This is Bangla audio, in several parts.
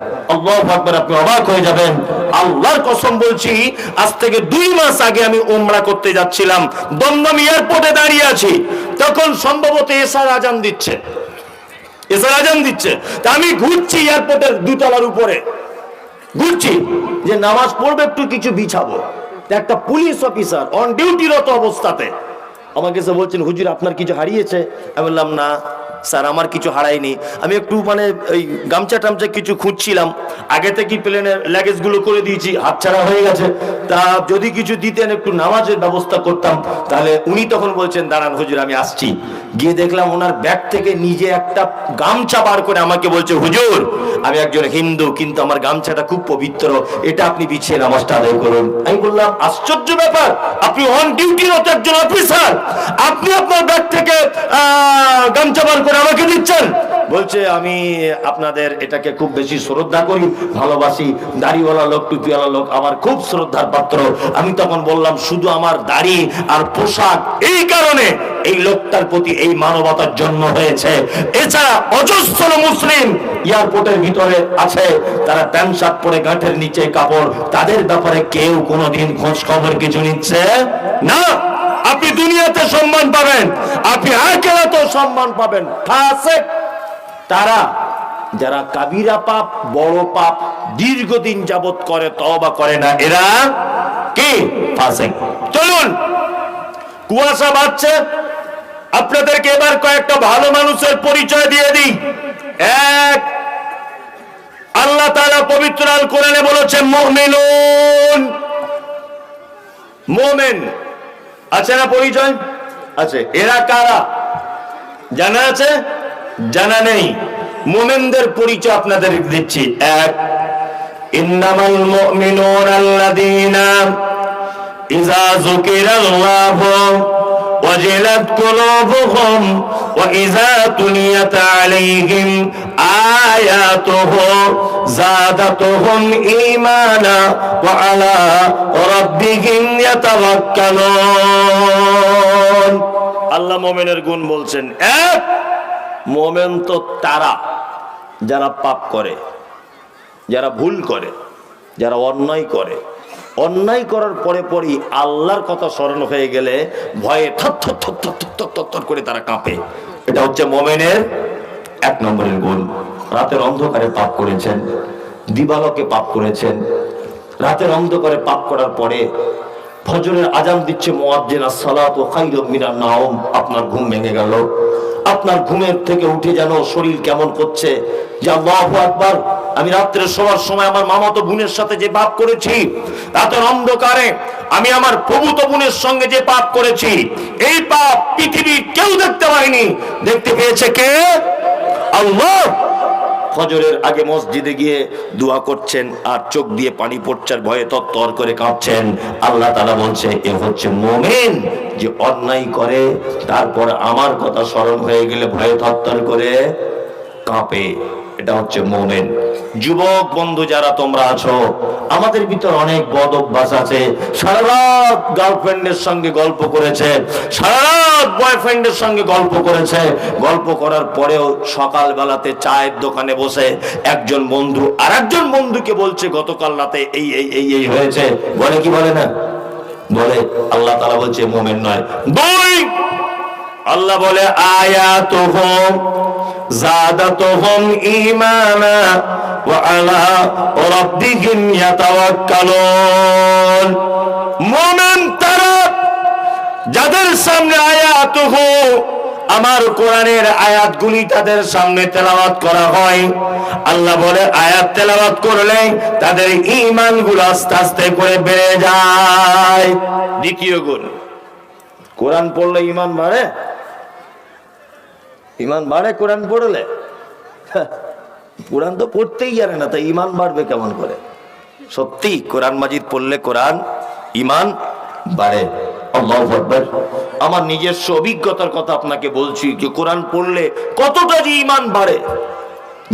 আল্লাহ আকবার, আপনি অবাক হয়ে যাবেন। আল্লাহর কসম বলছি, আজ থেকে দুই মাস আগে আমি উমরা করতে যাচ্ছিলাম। দমদম এয়ারপোর্টে দাঁড়িয়ে আছি। তখন সম্ভবত এসার আজান দিচ্ছে। এসার আজান দিচ্ছে। তা আমি ঘুরছি এয়ারপোর্টের দুতলার উপরে। ঘুরছি। যে নামাজ পড়বে, একটু কিছু বিছাবো। একটা পুলিশ অফিসার অন ডিউটিরত অবস্থাতে আমাকে এসে বলছেন, হুজুর, আপনার কিছু হারিয়েছে? আমি বললাম, না। স্যার, আমার কিছু হারায়নি। আমি একটু মানে ওই গামছা টামছা কিছু খুঁজছিলাম। আগে থেকে প্লেনের লাগেজগুলো করে দিয়েছি, হাতছাড়া হয়ে গেছে। তা যদি কিছু দিতেন, একটু নামাজের ব্যবস্থা করতাম। তাহলে উনি তখন বলছেন, দাঁড়ান হুজুর, আমি আসছি। গিয়ে দেখলাম ওনার ব্যাগ থেকে নিজে একটা গামছা বার করে আমাকে বলছে, হুজুর, আমি একজন হিন্দু, কিন্তু আমার গামছাটা খুব পবিত্র। এটা আপনি বিছিয়ে নামাজটা আদায় করুন। আমি বললাম, আশ্চর্য ব্যাপার! আপনি অন ডিউটিরত একজন অফিসার আপনি আপনার ব্যাগ থেকে গামছা বার করে আমাকে দিচ্ছেন? বলছে, আমি আপনাদের এটাকে খুব বেশি শ্রদ্ধা করি, ভালোবাসি। দাড়িওয়ালা লোক, টুপিওয়ালা লোক আমার খুব শ্রদ্ধার পাত্র। আমি তখন বললাম, শুধু আমার দাড়ি আর পোশাক এই কারণে এই লোকটার প্রতি এই মানবতার জন্ম হয়েছে। এছাড়া অজস্র মুসলিম এয়ারপোর্টের ভিতরে আছে। তারা প্যান্ট, শার্ট পরে গাঁটের নিচে কাপড়। তাদের ব্যাপারে কেউ কোনোদিন খোঁজ খবর কিছু নিচ্ছে না? আপনি দুনিয়াতে সম্মান পাবেন। আপনি সম্মান পাবেন। তারা যারা কাবিরা পাপ, বড় পাপ দীর্ঘদিন যাবত করে, তওবা করে না, এরা কি? ফাসেক। চলুন, কুয়াশা বাড়ছে। আপনাদেরকে এবার কয়েকটা ভালো মানুষের পরিচয় দিয়ে দিই। এক, আল্লাহ তাআলা পবিত্র আল কোরআনে বলেছেন, মুমিনুন। মোমেন। আছে না পরিচয়? আছে। এরা কারা? জানা আছে জানা নেই মোমেনদের পরিচয় আপনাদের দিচ্ছি এক ইন্নামাল মুমিনুন আল্লাযীনা ইযা যুকিরাল্লাহু وجلت قلوبهم وإذا تليت عليهم آياته زادتهم إيمانا وعلى ربهم يتوكلون আল্লাহ মোমেনের গুণ বলছেন, এক মোমেন তো তারা, যারা পাপ করে, যারা ভুল করে, যারা অন্যায় করে। অন্যায় করার পরে পরই আল্লাহর কথা স্মরণ হয়ে গেলে ভয়ে থর করে তারা কাঁপে। এটা হচ্ছে মোমেনের এক নম্বরের গুণ। রাতের অন্ধকারে পাপ করেছেন, দিবালকে পাপ করেছেন। রাতের অন্ধকারে পাপ করার পরে ফজরের আজান দিচ্ছে মোয়াজ্জেন সালাত ও খাইরুম মিনান নাওম। আপনার ঘুম ভেঙে গেল। আপনার ঘুমের থেকে উঠে যেন শরীর কেমন করছে? যে আল্লাহু আকবার, আমি রাত্রে শোয়ার সময় আমার মামাতো বোনের সাথে যে পাপ করেছি রাতের অন্ধকারে আমি আমার প্রভূত বোনের সঙ্গে যে পাপ করেছি, এই পাপ পৃথিবীর কেউ দেখতে পায়নি দেখতে পেয়েছে কে? আল্লাহ! ফজরের আগে মসজিদে গিয়ে দোয়া করছেন আর চোখ দিয়ে পানি পড়ছার ভয়ে তত্তর করে কাঁপছেন। আল্লাহ তালা বলছে, এ হচ্ছে মোমেন যে অন্যায় করে, তারপর আমার কথা স্মরণ হয়ে গেলে ভয়ে তত্তর করে কাঁপে। এটা হচ্ছে মোমেন। যুবক, বন্ধু যারা তোমরা আছো, আমাদের ভিতর অনেক বদ অভ্যাস আছে। সারা রাত গার্লফ্রেন্ডের সঙ্গে গল্প করেছে সারা রাত বয়ফ্রেন্ডের সঙ্গে গল্প করেছে। গল্প করার পরেও সকাল বেলাতে চায়ের দোকানে বসে একজন বন্ধু আর একজন বন্ধুকে বলছে, গতকাল রাতে এই এই এই এই হয়েছে। বলে কি বলে না? বলে, আল্লাহ তালা বলছে মোমেন নয়। দুই আল্লাহ বলে ওয়া আলা রাব্বিহিম ইয়াতাওয়াক্কালুন। মুমিন তারা যাদের সামনে আয়াতুহু, আমার কোরআনের আয়াতগুলি তাদের সামনে তেলাওয়াত করা হয়। আল্লাহ বলে, আয়াত তেলাওয়াত করলে তাদের ঈমানগুলো আস্তে আস্তে করে বেড়ে যায়। দ্বিতীয় গুণ, কোরআন পড়লে ইমান বাড়ে? ইমান বাড়ে, কোরআন পড়লে। কোরআন তো পড়তেই জানে না, তাই ইমান বাড়বে কেমন করে? সত্যি, কোরআন মাজিদ পড়লে কোরআন, ইমান বাড়ে। আমার নিজস্ব অভিজ্ঞতার কথা আপনাকে বলছি যে কোরআন পড়লে কতটা যে ইমান বাড়ে।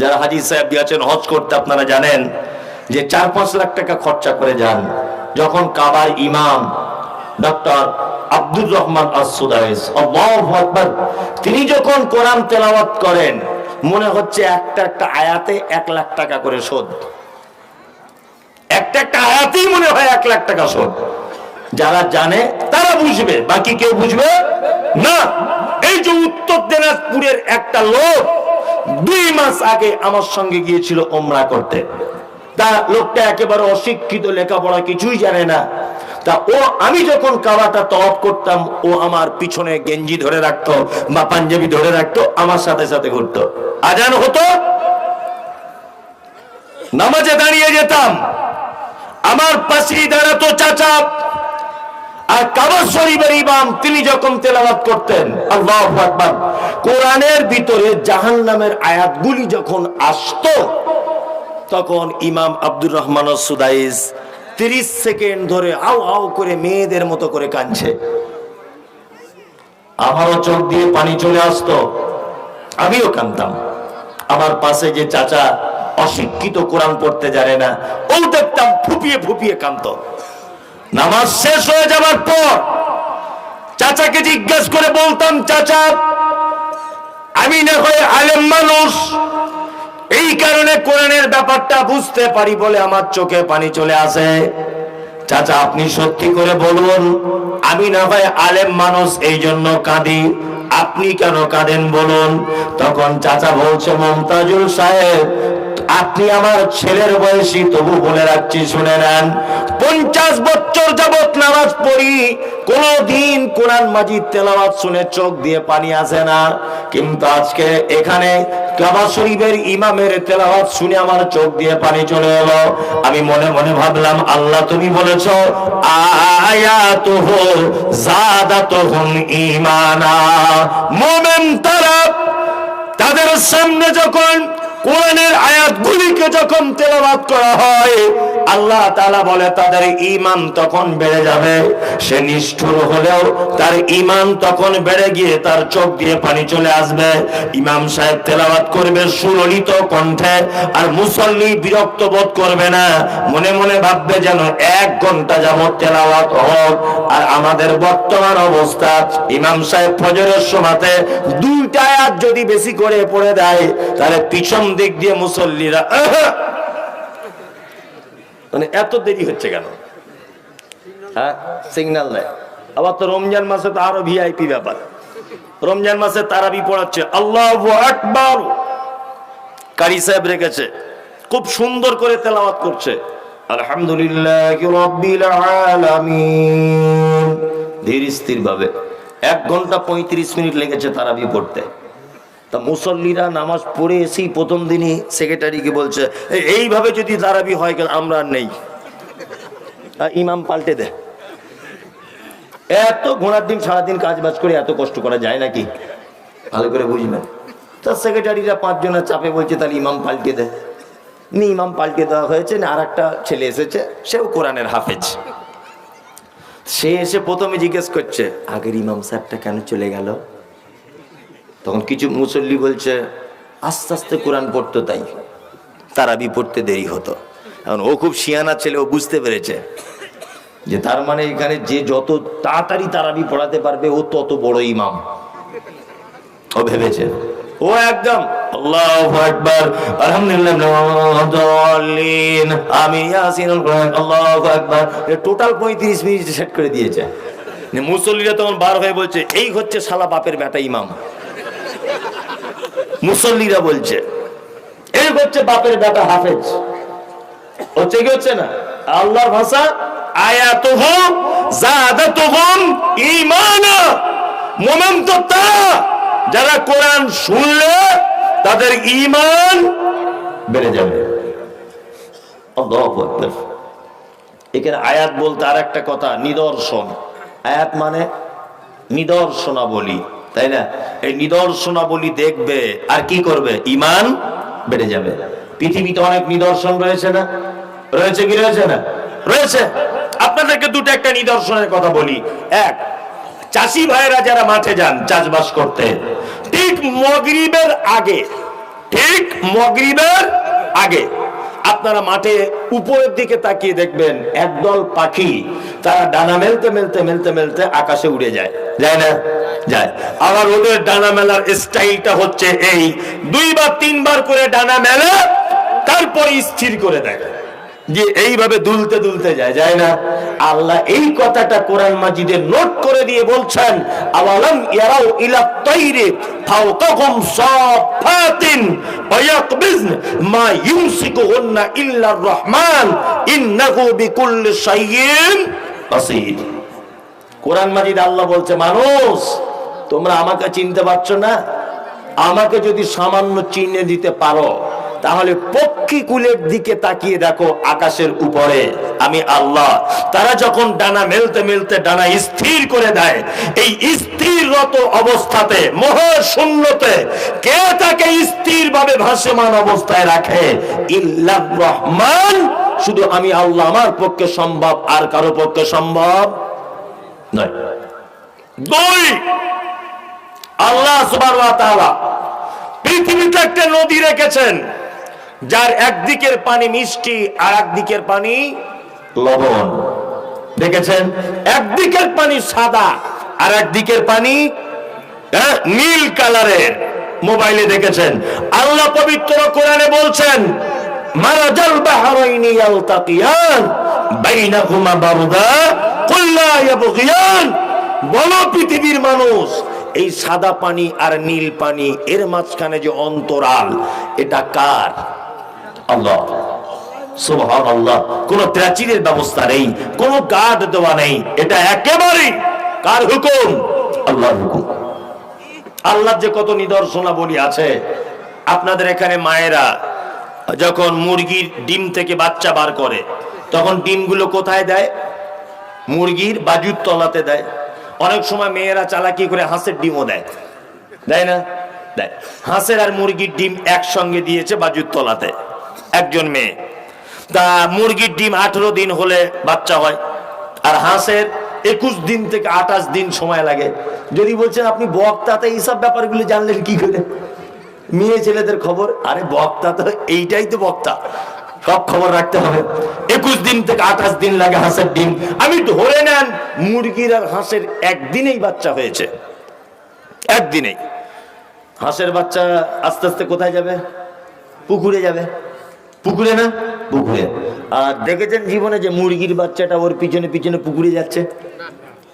যারা হাজির সাহেব দিয়েছেন, হজ করতে আপনারা জানেন যে চার পাঁচ লাখ টাকা খরচা করে যান। যখন কাবার ইমাম ডক্টর আব্দুর রহমান আসুদাইস তিনি যখন কোরআন তেলাওয়াত করেন, মনে হচ্ছে একটা একটা আয়াতে এক লাখ টাকা করে শোধ। একটা একটা আয়াতেই মনে হয় এক লাখ টাকা শোধ। যারা জানে, তারা বুঝবে, বাকি কেউ বুঝবে না। এই যে উত্তর দিনাজপুরের একটা লোক দুই মাস আগে আমার সঙ্গে গিয়েছিল ওমরা করতে। তা লোকটা একেবারে অশিক্ষিত, লেখাপড়া কিছুই জানে না। তা ও আমি যখন কাবাটা তওয়াব করতাম, ও আমার পিছনে গেঞ্জি ধরে রাখতো বা পাঞ্জাবি ধরে রাখতো, আমার সাথে সাথে ঘুরতো। আজান হতো, নামাজে দাঁড়িয়ে যেতাম। আমার পাশেই দাঁড়াতো চাচা আর কাবা শরীফের ইমাম, তিনি যখন তেলাওয়াত করতেন, আল্লাহু আকবার, কোরআনের ভিতরে জাহান্নামের আয়াতগুলি যখন আসতো, তখন ইমাম আব্দুর রহমান সুদাইস তিরিশ সেকেন্ড ধরে আও আও করে মেয়েদের মতো করে কাঁদছে। আমারও চোখ দিয়ে পানি চলে আসতো, আমিও কাঁদতাম। আমার পাশে যে চাচা অশিক্ষিত কোরআন পড়তে জানে না, ও দেখতাম ফুপিয়ে ফুপিয়ে কাঁদতো। নামাজ শেষ হয়ে যাবার পর চাচাকে জিজ্ঞেস করে বলতাম, চাচা আমি না হয়ে আলেম মানুষ এই কারণে কোরআনের ব্যাপারটা বুঝতে পারি বলে আমার চোখে পানি চলে আসে। চাচা, আপনি সত্যি করে বলুন, আমি না ভাই আলেম মানুষ এই জন্য কাঁদি। আপনি কেন কাঁদেন বলুন? তখন চাচা বলছে, মমতাজুল সাহেব, আপনি আমার ছেলের বয়সী, তবু বলে রাখছি, শুনে নেন। পঞ্চাশ বছর যাবত নামাজ পড়ি, কোনদিন কোরআন মাজিদ তেলাওয়াত শুনে চোখ দিয়ে পানি আসে না। কিন্তু আজকে এখানে কাবা শরীফের ইমামের শুনে আমার চোখ দিয়ে পানি চলে এলো। আমি মনে মনে ভাবলাম, আল্লাহ তুমি বলেছ তাদের সামনে যখন কোরআনের আয়াতগুলিকে যখন তেলাওয়াত করা হয় আল্লাহ তাআলা বলে, তাদের ঈমান তখন বেড়ে যাবে। সে নিষ্ঠুর হলেও তার ঈমান তখন বেড়ে গিয়ে তার চোখ দিয়ে পানি চলে আসবে। ইমাম সাহেব তেলাওয়াত করবে সুললিত কণ্ঠে আর মুসল্লি বিরক্ত বোধ করবে না। মনে মনে ভাববে যেন এক ঘণ্টা যাবত তেলাওয়াত হোক। আর আমাদের বর্তমান অবস্থা, ইমাম সাহেব ফজরের সময়তে দুইটা আয়াত যদি বেশি করে পড়ে দেয়, তাহলে পিছন দিক দিয়ে মুসল্লিরা! মানে এত দেরি হচ্ছে কেন? হ্যাঁ সিগন্যাল দেয় আবার তো রমজান মাসে তো আরও ভিআইপি ব্যাপার। রমজান মাসে তারাবি পড়াচ্ছে, আল্লাহ আকবার। কারি সাহেব রেখেছে, খুব সুন্দর করে তেলাওয়াত করছে, আলহামদুলিল্লাহ ধীর স্থির ভাবে এক ঘণ্টা পঁয়ত্রিশ মিনিট লেগেছে তারাবি পড়তে। তা মুসল্লিরা নামাজ পড়ে এসেই প্রথম দিনই সেক্রেটারিকে বলছে এইভাবে যদি তারাবি হয় আমরা আর নেই। ইমাম পাল্টে দে এত ঘোড়ার দিন, সারাদিন কাজ বাজ করে এত কষ্ট করা যায় নাকি? ভালো করে বুঝবেন। তা সেক্রেটারিরা পাঁচজনের চাপে বলছে, তাহলে ইমাম পাল্টে দে। নি, ইমাম পাল্টে দেওয়া হয়েছে, না আর একটা ছেলে এসেছে, সেও কোরআনের হাফেজ। সে এসে প্রথমে জিজ্ঞেস করছে, আগের ইমাম সাহেবটা কেন চলে গেল? তখন কিছু মুসল্লি বলছে, আস্তে আস্তে কোরআন পড়তো তাই। তারাবি পড়তে দেরি হতো। এখন ও খুব শিয়ানা ছেলে, ও বুঝতে পেরেছে। যে তার মানে এখানে যে যত তাড়াতাড়ি তারাবি পড়াতে পারবে, ও তত বড় ইমাম। ও ভেবেছে। ও একদম, আল্লাহু আকবার, আলহামদুলিল্লাহ আমি টোটাল 35 মিনিট করে দিয়েছে। মুসল্লিরা তখন বার হয়ে বলছে, এই হচ্ছে শালা বাপের বেটা ইমাম। মুসল্লিরা বলছে। এই হচ্ছে বাপের বেটা হাফেজ। হচ্ছে কি হচ্ছে না? আল্লাহর ভাষা আয়াতুহুম জাদাতুহুম ঈমানা। মুমিন তো তারা যারা কোরআন শুনলে তাদের ঈমান বেড়ে যাবে। এখানে আয়াত বলতে আর একটা কথা, নিদর্শন। আয়াত মানে নিদর্শনাবলী। তাই না? এই নিদর্শনাবলী দেখবে, আর কি করবে? ইমান বেড়ে যাবে। পৃথিবীতে অনেক নিদর্শন রয়েছে না? রয়েছে কি রয়েছে না? রয়েছে। আপনাদেরকে দুটো একটা নিদর্শনের কথা বলি। এক, চাষি ভাইরা যারা মাঠে যান, চাষবাস করতে, ঠিক মগরিবের আগে, ঠিক মগরিবের আগে আপনারা মাঠে উপরের দিকে তাকিয়ে দেখবেন, একদল পাখি, তারা ডানা মেলতে মেলতে মেলতে মেলতে আকাশে উড়ে যায়। যায় না? যায়। আবার ওদের ডানা মেলার স্টাইলটা হচ্ছে এই। দুইবার, তিনবার করে ডানা মেলে, তারপর স্থির করে দেয়। যে এইভাবে দুলতে দুলতে যায় যায় না? আল্লাহ এই কথাটা কোরআন মাজিদে নোট করে দিয়ে বলছেন, আওয়ালাম ইয়ারাও ইলা তাইরে ফাওকাহুম সাফাতিন ওয়ায়াকবিজন মা ইউমসিকুহুন্না ইল্লা রহমান, ইন্নাহু বিকুল্লি শাইইন বাসীর। কোরআন মাজিদ আল্লাহ বলছে, মানুষ, তোমরা আমাকে চিনতে পারছ না? আমাকে যদি সামান্য চিহ্নে দিতে পারো, তাহলে পক্ষী কুলের দিকে তাকিয়ে দেখো আকাশের উপরে। আমি আল্লাহ। তারা যখন ডানা মেলতে মেলতে ডানা স্থির করে দেয়, এই স্থিররত অবস্থাতে মহাশূন্যতে কে তাকে স্থির ভাবে ভাসমান অবস্থায় রাখে? ইল্লাহ রহমান। শুধু আমি আল্লাহ, আমার পক্ষে সম্ভব, আর কারও পক্ষে সম্ভব নয়। দুই আল্লাহ তাআলা পৃথিবীতে একটা নদী রেখেছেন যার একদিকের পানি মিষ্টি আর একদিকের পানি লবণ। দেখেছেন? একদিকের পানি সাদা আর একদিকের পানি হ্যাঁ, নীল কালারের। মোবাইলে দেখেছেন? আল্লাহ পবিত্র কোরআনে বলছেন মারাজাল বাহরাইনি ইয়ালতাকিয়ান বাইনাহুমা বারদা বলো পৃথিবীর মানুষ, এই সাদা পানি আর নীল পানি, এর মাঝখানে যে অন্তরাল, এটা কার? আল্লাহ। কোন প্রাচীরের ব্যবস্থা নেই, কোন দেওয়া নেই, এটা কার হুকুম। আল্লাহর যে কত নিদর্শনাবলী আছে, আপনাদের এখানে মায়েরা যখন মুরগির ডিম থেকে বাচ্চা বার করে, তখন ডিমগুলো কোথায় দেয়? মুরগির বাজুর তলাতে দেয়। অনেক সময় মেয়েরা চালাকি করে হাঁসের ডিমও দেয়। দেয় না? দেয়। হাঁসের আর মুরগির ডিম একসঙ্গে দিয়েছে বাজুর তলাতে। একজন মেয়ে। তা মুরগির ডিম আঠেরো দিন হলে বাচ্চা হয়। আর হাঁসের একুশ দিন থেকে আঠাশ দিন সময় লাগে। যদি বলছেন, আপনি বক্তাতে এইসব ব্যাপারগুলো জানলেন কি করে? মেয়ে ছেলেদের খবর, আরে বক্তা তো এইটাই তো বক্তা। সব খবর রাখতে হবে। একুশ দিন থেকে আঠাশ দিন লাগে হাঁসের ডিম। আমি ধরে নেন, মুরগির আর হাঁসের একদিনেই বাচ্চা হয়েছে। একদিনেই। হাঁসের বাচ্চা আস্তে আস্তে কোথায় যাবে? পুকুরে যাবে। পুকুরে না? পুকুরে। আর দেখেছেন জীবনে যে মুরগির বাচ্চাটা ওর পিছনে পিছনে পুকুরে যাচ্ছে?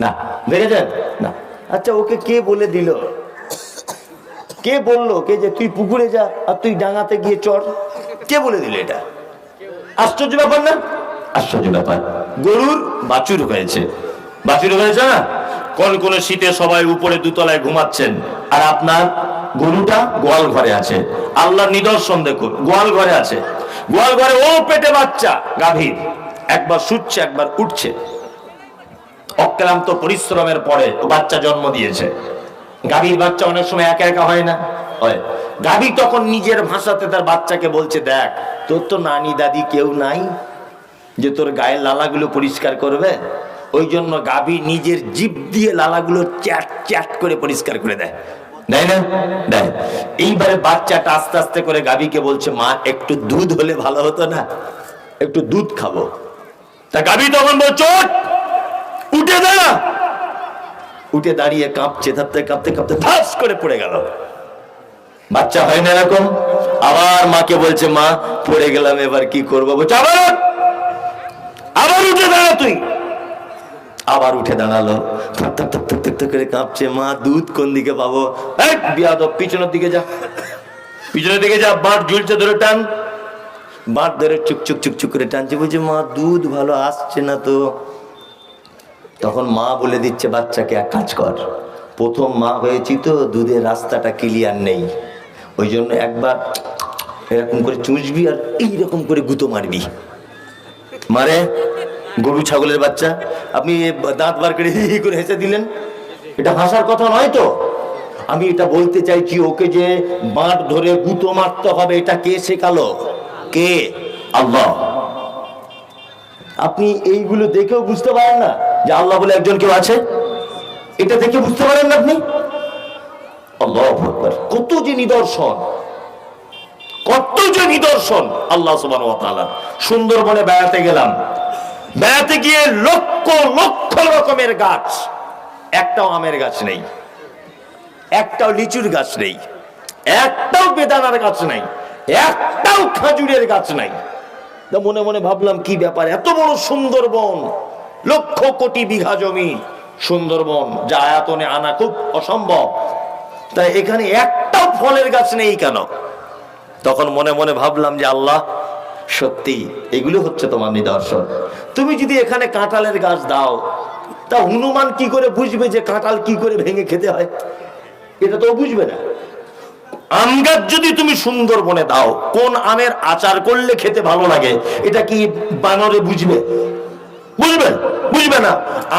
না। দেখেছেন? না। আচ্ছা ওকে কে বলে দিল? কে বলল কে যে তুই পুকুরে যা আর তুই ডাঙাতে গিয়ে চড়? কে বলে দিল এটা? আশ্চর্য ব্যাপার না? আশ্চর্য ব্যাপার। গরুর বাছুর হয়েছে। বাছুর হয়েছে না? কোন কোন শীতে সবাই উপরে দুতলায় ঘুমাচ্ছেন। আর আপনার গরুটা গোয়াল ঘরে আছে। আল্লাহর নিদর্শন দেখুন গোয়াল ঘরে আছে। গোয়াল ঘরে ও পেটে বাচ্চা গাভীর। একবার শুচ্ছে একবার উঠছে। অক্লান্ত পরিশ্রমের পরে বাচ্চা জন্ম দিয়েছে। গাভীর বাচ্চা অনেক সময় একা একা হয় না। হয়। গাভী তখন নিজের ভাষাতে তার বাচ্চাকে বলছে দেখ তোর তো নানি দাদি কেউ নাই যে তোর গায়ের লালাগুলো পরিষ্কার করবে। ওই জন্য গাভী নিজের জিভ দিয়ে লালাগুলো চ্যাট চ্যাট করে পরিষ্কার করে দেয়। দেয় না? দেয়। এইবারে বাচ্চাটা আস্তে আস্তে করে গাভীকে বলছে মা একটু দুধ হলে ভালো হতো না। একটু দুধ খাব। তা গাভী তখন বলছো "ওঠ, উঠে দাঁড়া। উঠে দাঁড়িয়ে কাঁপছে কাঁপতে কাঁপতে কাঁপতে ঠাস করে পড়ে গেল। বাচ্চা হয় না এরকম? আবার মাকে বলছে, মা, পড়ে গেলাম, এবার কি করব? বলছে, আবার আবার উঠে দাঁড়া তুই! আবার উঠে দাঁড়াল। করে কাঁপছে, মা, দুধ কোন দিকে পাবো? এই, বিয়াদব, পিছনের দিকে যা। পিছনের দিকে যা বাঁট ঝুলছে ধরে টান। বাঁট ধরে চুক চুক চুক চুক করে টানছে। বলছে, মা, দুধ ভালো আসছে না তো? তখন মা বলে দিচ্ছে, বাচ্চাকে এক কাজ কর। প্রথম মা হয়েছি তো, দুধের রাস্তাটা ক্লিয়ার নেই। ওই জন্য একবার এরকম করে চুঁচবি আর এইরকম করে গুঁতো মারবি। মারে, গরু, ছাগলের বাচ্চা, আপনি দাঁত বার করে করে হেসে দিলেন। এটা হাসার কথা নয় তো। আমি এটা বলতে চাইছি, ওকে যে বাঁট ধরে গুঁতো মারতে হবে, এটা কে শেখালো? কে? আল্লাহ। আপনি এইগুলো দেখেও বুঝতে পারেন না যে আল্লাহ বলে একজন কেউ আছে? এটা দেখে বুঝতে পারেন না আপনি। কত যে নিদর্শন, কত যে নিদর্শন আল্লাহ ওয়া সুন্দরবনে বেড়াতে গেলাম। বেড়াতে গিয়ে লক্ষ লক্ষ রকমের গাছ। একটাও আমের গাছ নেই। একটাও লিচুর গাছ নেই। একটাও বেদানার গাছ নাই। একটাও খাজুরের গাছ নাই। মনে মনে ভাবলাম, কি ব্যাপার? এত বড় সুন্দরবন, লক্ষ কোটি বিঘা জমি। সুন্দরবন যা আয়াতনে আনা খুব অসম্ভব। তাই এখানে একটাও ফলের গাছ নেই কেন? তখন মনে মনে ভাবলাম যে আল্লাহ, সত্যি, এগুলো হচ্ছে তোমার নিদর্শন। তুমি যদি এখানে কাঁঠালের গাছ দাও, তা হনুমান কি করে বুঝবে যে কাঁঠাল কি করে ভেঙে খেতে হয়? এটা তো বুঝবে না। আম গাছ যদি তুমি সুন্দর সুন্দরবনে দাও, কোন আমের আচার করলে খেতে ভালো লাগে, এটা কি বানরে বুঝবে? বুঝবে? বুঝবে না।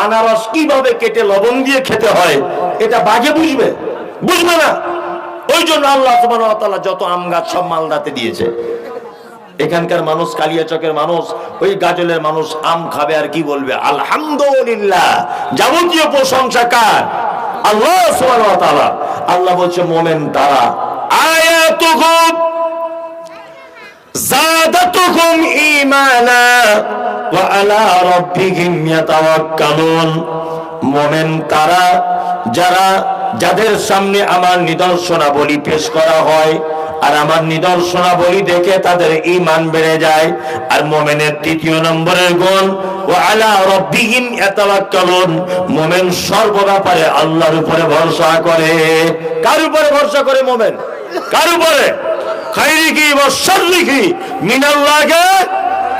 আনারস কীভাবে কেটে লবণ দিয়ে খেতে হয়, এটা বাঘে বুঝবে। বুঝবে না। ওই জন্য আল্লাহ যত আম গাছ সব মালদাতে দিয়েছে। এখানকার মানুষ কালিয়াচকের মানুষ, ওই গাজলের মানুষ আম খাবে আর কি বলবে? আলহামদুলিল্লাহ। যাবতীয় প্রশংসা কার? আল্লাহ আল্লাহ বলছে, মোমেন তারা। আয়াতুহুম ওয়া আলা রাব্বিহিম ইয়াতাওয়াক্কালুন। মোমেন তারা, যারা যাদের সামনে আমার নিদর্শনাবলী পেশ করা হয় আর আমার নিদর্শনাবলী দেখে তাদের ঈমান বেড়ে যায়। আর মোমেনের তৃতীয় নম্বরের গুণ ও আলা রব্বিহিম ইয়াতাওয়াক্কালুন। মোমেন সর্ব ব্যাপারে আল্লাহর উপরে ভরসা করে। কার উপরে ভরসা করে মোমেন? কার উপরে? খাইরিকি ওয়া শাররিকি মিনাল্লাহি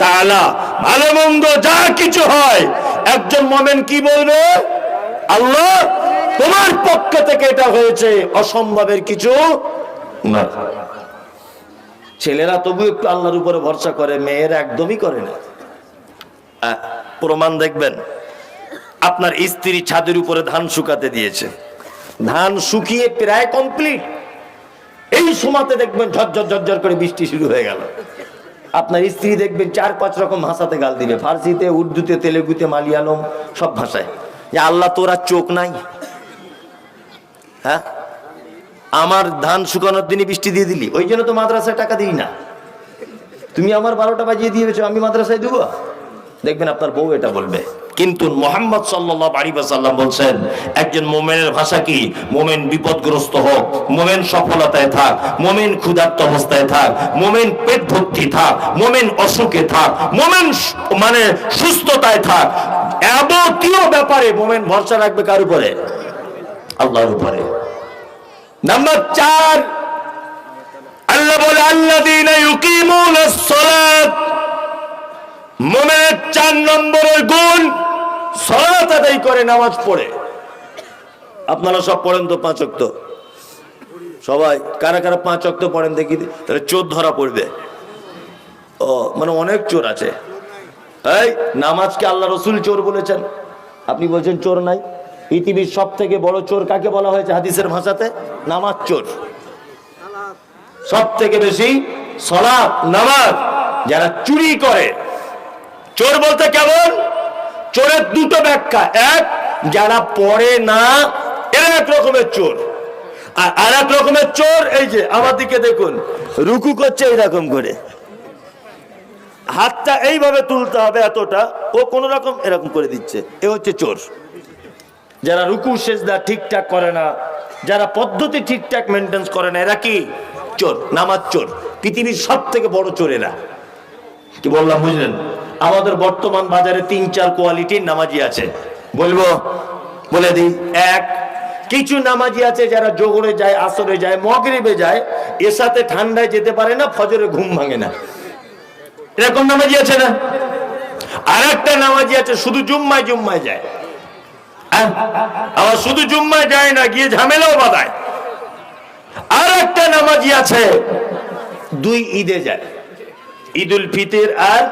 তাআলা ভালো মন্দ যা কিছু হয়। একজন মোমেন কি বলবে? আল্লাহ, তোমার পক্ষ থেকে এটা হয়েছে, অসম্ভবের কিছু না। ছেলেরা তবু একটু আল্লাহর উপরে ভরসা করে, মেয়েরা একদমই করে না। প্রমাণ দেখবেন, আপনার স্ত্রী ছাদের উপরে ধান শুকাতে দিয়েছে। ধান শুকিয়ে প্রায় কমপ্লিট এই সময়তে দেখবেন ঝরঝর ঝরঝর করে বৃষ্টি শুরু হয়ে গেল। আপনার স্ত্রী দেখবেন চার পাঁচ রকম ভাষাতে গাল দিবে। ফার্সিতে, উর্দুতে, তেলেগুতে, মালিয়ালম সব ভাষায়। যে আল্লাহ, তোরা চোখ নাই? হ্যাঁ? আমার ধান শুকানোর দিনই বৃষ্টি দিয়ে দিলি। ওই জন্য তো মাদ্রাসায় টাকা দিই না। তুমি আমার বারোটা বাজিয়ে দিয়েছ, আমি মাদ্রাসায় দেবো? দেখবেন আপনার বউ এটা বলবে। কিন্তু মোহাম্মদ সাল্লাম বলছেন, একজন মোমেনের ভাষা কি? মোমেন বিপদগ্রস্ত হোক, মোমেন সফলতায় থাক, মোমেন ক্ষুধার্ত অবস্থায় থাক, মোমেন পেট ভর্তি থাক, মোমেন অসুখে থাক, মোমেন মানে সুস্থতায় থাক যাবতীয় ব্যাপারে মোমেন ভরসা রাখবে কার উপরে? আল্লাহর উপরে। নাম্বার চার, আল্লাহ বলে ইউকিমুনাস সালাত। মোমেনের চার নম্বরের গুণ সালাত আদায় করে নামাজ পড়ে। আপনারা সব পড়েন তো পাঁচ অক্ত? সবাই, কারা কারা পাঁচ অক্ত পড়েন দেখি, তাহলে চোর ধরা পড়বে। ও মানে অনেক চোর আছে। এই, নামাজকে আল্লাহ রসুল চোর বলেছেন। আপনি বলছেন চোর নাই। পৃথিবীর সব থেকে বড় চোর কাকে বলা হয়েছে হাদিসের ভাষাতে? নামাজ চোর। সব থেকে বেশি সলাপ নামাজ যারা চুরি করে চোর বলতে কেমন? চোরের দুটো ব্যাখ্যা। এক, যারা পড়ে না, এরা এক রকমের চোর। আর আর এক রকমের চোর, এই যে, আমার দিকে দেখুন, রুকু করছে এইরকম করে। হাতটা এইভাবে তুলতে হবে এতটা, ও কোন রকম এরকম করে দিচ্ছে। এ হচ্ছে চোর। যারা রুকু সেজদা ঠিকঠাক করে না, যারা পদ্ধতি ঠিকঠাক মেনটেন্স করে না, এরা কি? চোর, নামাজ চোর। পৃথিবীর সব থেকে বড় চোর এরা। কি বললাম বুঝলেন? আমাদের বর্তমান বাজারে তিন, চার কোয়ালিটির নামাজি আছে। বলব? বলে দিই। এক, কিছু নামাজি আছে যারা জোগরে যায়, আসরে যায়, মগরিবে যায়, এর সাথে ঠান্ডায় যেতে পারে না, ফজরে ঘুম ভাঙে না। এরকম নামাজি আছে না? আর একটা নামাজি আছে, শুধু জুম্মায় জুম্মায় যায়। হ্যাঁ? আবার শুধু জুম্মায় যায় না, গিয়ে ঝামেলাও বাদায় আর একটা নামাজি আছে, দুই ঈদে যায়। ঈদুল ফিতর আর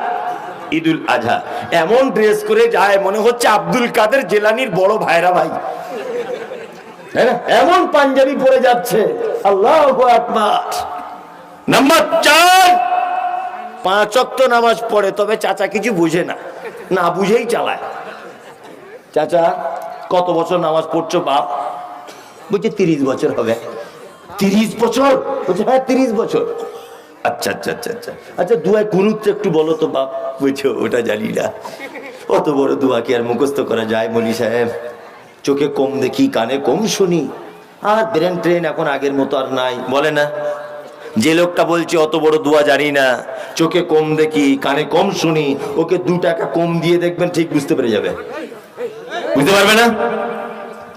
ঈদুল আজহা। এমন ড্রেস করে যায়, মনে হচ্ছে আব্দুল কাদের জেলানির বড় ভাইরা ভাই। এমন পাঞ্জাবি পরে যাচ্ছে। আল্লাহ নাম্বার চার, পাঁচ অক্ত নামাজ পড়ে, তবে চাচা কিছু বুঝে না। না বুঝেই চালায়। চাচা, কত বছর নামাজ পড়ছো বাপ? বলছে তিরিশ বছর হবে। তিরিশ বছর? বলছে হ্যাঁ তিরিশ বছর। আচ্ছা আচ্ছা আচ্ছা আচ্ছা। আচ্ছা দু এক গুরুত্ব একটু বলো তো, বাপ। বুঝছ, ওটা জানি না। অত বড় দুয়া কি আর মুখস্থ করা যায়, মলি সাহেব? চোখে কম দেখি, কানে কম শুনি। আর ব্রেন ট্রেন এখন আগের মতো আর নাই। বলে না? যে লোকটা বলছে, অত বড় দোয়া জানি না। চোখে কম দেখি, কানে কম শুনি। ওকে দু টাকা কম দিয়ে দেখবেন, ঠিক বুঝতে পেরে যাবে। বুঝতে পারবে না?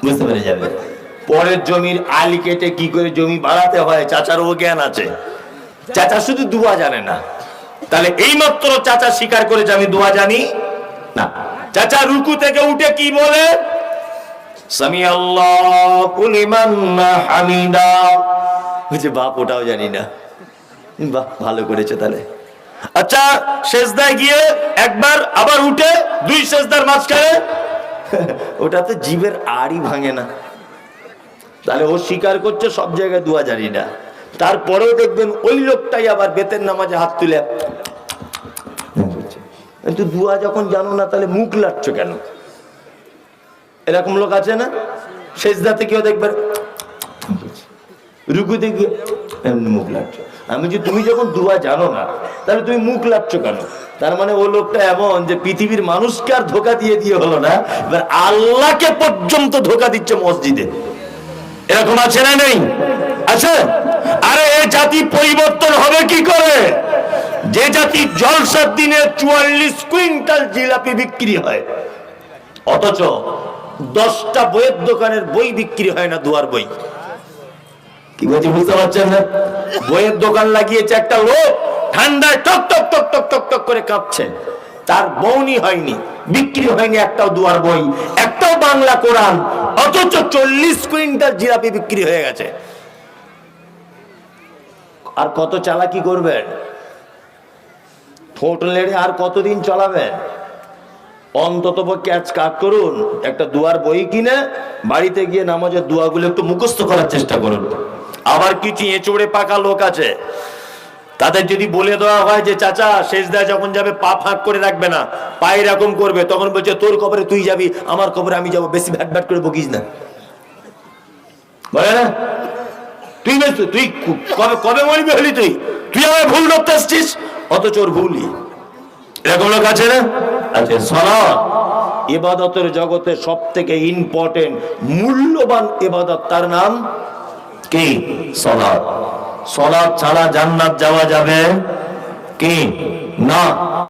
বুঝতে পেরে যাবে। পরের জমির আলি কেটে কি করে জমি বাড়াতে হয় চাচারও জ্ঞান আছে। চাচা শুধু দুয়া জানে না। তাহলে এই মাত্র চাচা স্বীকার করেছে আমি দোয়া জানি? না। চাচা রুকু থেকে উঠে কি বলে? বাপ, ওটাও জানি না। ভালো করেছে তাহলে। আচ্ছা শেষদায় গিয়ে একবার আবার উঠে দুই শেষদার মাঝখানে। ওটা তো জীবের আরই ভাঙে না। তাহলে ও স্বীকার করছে সব জায়গায় দুয়া জানি না। তারপরেও দেখবেন ওই লোকটাই আবার বেতের নামাজে হাত তুলে কিন্তু দুয়া যখন জানো না, তাহলে মুখ লাটছো কেন? এরকম লোক আছে না? শেষদাতে কেউ দেখবেন রুকুতে গিয়ে এমনি মুখ লাগছো আমি যে তুমি যখন দুয়া জানো না, তাহলে তুমি মুখ লাগছো কেন? তার মানে ও লোকটা এমন যে পৃথিবীর মানুষকে আর ধোকা দিয়ে দিয়ে হলো না, এবার আল্লাহকে পর্যন্ত ধোকা দিচ্ছে মসজিদে। এরকম আছে না নেই? আছে? আরে এ জাতি পরিবর্তন হবে কি করে? যে জাতি জলসার দিনে চুয়াল্লিশ কুইন্টাল জিলাপি বিক্রি হয়, অথচ দশটা বইয়ের দোকানের বই বিক্রি হয় না দুয়ার বই। কি বলছি, বুঝতে পারছেন না? বইয়ের দোকান লাগিয়েছে একটা লোক, ঠান্ডায় টক টক টক টক টক টক করে কাঁপছে। তার বউনি হয়নি, বিক্রি হয়নি একটাও দুয়ার বই, একটাও বাংলা কোরআন, অথচ চল্লিশ কুইন্টাল জিলাপি বিক্রি হয়ে গেছে। আর কত চালাকি করবেন? ঠোঁট লেড়ে আর কতদিন চলাবেন? অন্তত ক্যাচ কাট করুন, একটা দুয়ার বই কিনে বাড়িতে গিয়ে নামাজের দোয়াগুলো একটু মুখস্থ করার চেষ্টা করুন। আবার কিছু এঁচড়ে পাকা লোক আছে, তাদের যদি বলে দেওয়া হয় যে, চাচা শেষ দেয় যখন যাবে, পা ফাঁক করে রাখবে না, পায়ে এরকম করবে। তখন বলছে, তোর কবরে তুই যাবি, আমার কবরে আমি যাব, বেশি ভ্যাট ভ্যাট করে বকিস না। বলে না? তুই বেশ তুই কবে কবে মরবি হলি তুই? তুই আমার ভুল ধরতে আসছিস? অথচ ওর ভুলই। এরকম লোক আছে না? আছে। সলাৎ। ইবাদতের জগতে সব থেকে ইম্পর্টেন্ট মূল্যবান ইবাদত তার নাম কি? সলাৎ। সলাৎ ছাড়া জান্নাত যাওয়া যাবে কি? না।